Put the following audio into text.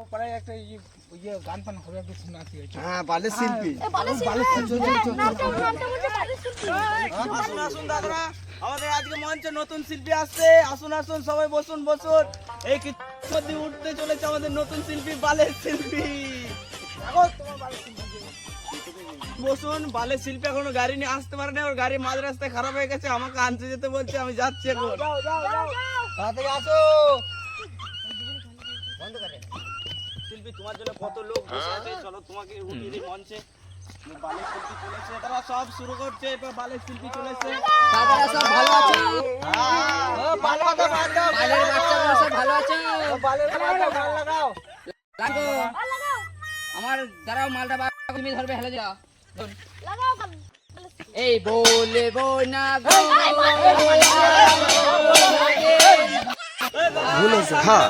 একটা ইয়ে ইয়ে গান ফান হবে একটু শোনাচ্ছি হ্যাঁ বালের শিল্পী আসুন আসুন দাদারা। আমাদের আজকে মঞ্চে নতুন শিল্পী আসছে। আসুন আসুন সবাই বসুন বসুন। এই কিছু উঠতে চলেছে আমাদের নতুন শিল্পী বালের শিল্পী বসুন বালের শিল্পী এখনও গাড়ি নিয়ে আসতে পারে না ওর গাড়ি মাঝ রাস্তায় খারাপ হয়ে গেছে আমাকে আনতে যেতে বলছে আমি যাচ্ছি এখন। তাড়াতাড়ি আসো। শিল্পী তোমার জন্য কত লোক বসে আছে চলো তোমাকে উঠিয়ে দিই মঞ্চে বালের শিল্পী চলেছে তারা সব শুরু করছে এবার বালের শিল্পী চলেছে দাদারা সব ভালো আছে ও, বাল লাগাও, বাল লাগাও, বালের বাচ্চাগুলো সব ভালো আছে বালের বাল লাগাও, লাগাও। লাগো আমার দাঁড়াও মালটা তুমি ধরবে হেলে যা এই বলে না গো ভুল হ্যাঁ